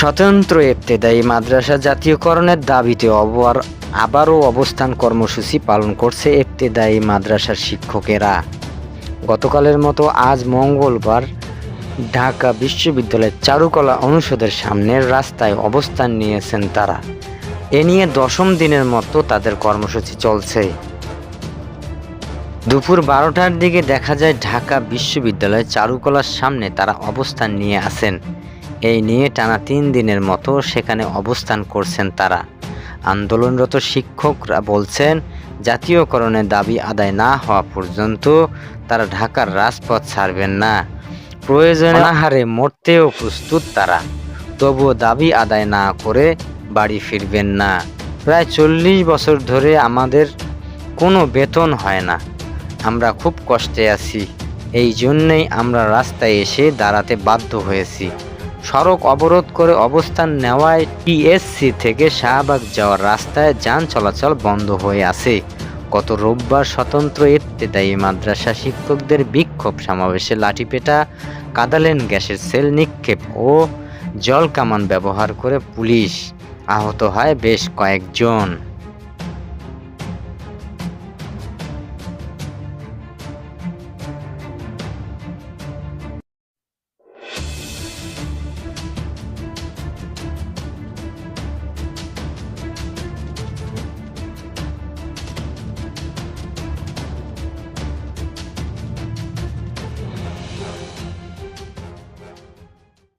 স্বতন্ত্র ইবতেদায়ী মাদ্রাসা জাতীয়করণের দাবিতে অবর, আবারও অবস্থান কর্মসূচি পালন করছে ইবতেদায়ী মাদ্রাসার শিক্ষকেরা। গতকালের মতো আজ মঙ্গলবার ঢাকা বিশ্ববিদ্যালয়ের চারুকলা অনুষদের সামনের রাস্তায় অবস্থান নিয়েছেন তারা। এ নিয়ে দশম দিনের মতো তাদের কর্মসূচি চলছে। দুপুর বারোটার দিকে দেখা যায় ঢাকা বিশ্ববিদ্যালয়ের চারুকলার সামনে তারা অবস্থান নিয়ে আছেন। এই নিয়ে টানা তিন দিনের মতো সেখানে অবস্থান করছেন তারা। আন্দোলনরত শিক্ষকরা বলছেন, জাতীয়করণের দাবি আদায় না হওয়া পর্যন্ত তারা ঢাকার রাজপথ ছাড়বেন না। প্রয়োজনে আহারে মরতেও প্রস্তুত তারা। তবুও দাবি আদায় না করে বাড়ি ফিরবেন না। প্রায় চল্লিশ বছর ধরে আমাদের কোনো বেতন হয় না। আমরা খুব কষ্টে আছি। এই জন্যেই আমরা রাস্তায় এসে দাঁড়াতে বাধ্য হয়েছি। সড়ক অবরোধ করে অবস্থান নেওয়ায় টিএসসি থেকে শাহবাগ যাওয়ার রাস্তায় যান চলাচল বন্ধ হয়ে আছে। গত রোববার স্বতন্ত্র ইত্তেদায়ী মাদ্রাসা শিক্ষকদের বিক্ষোভ সমাবেশে লাঠিপেটা, কাদালেন গ্যাসের সেল নিক্ষেপ ও জল কামান ব্যবহার করে পুলিশ আহত হয় বেশ কয়েকজন।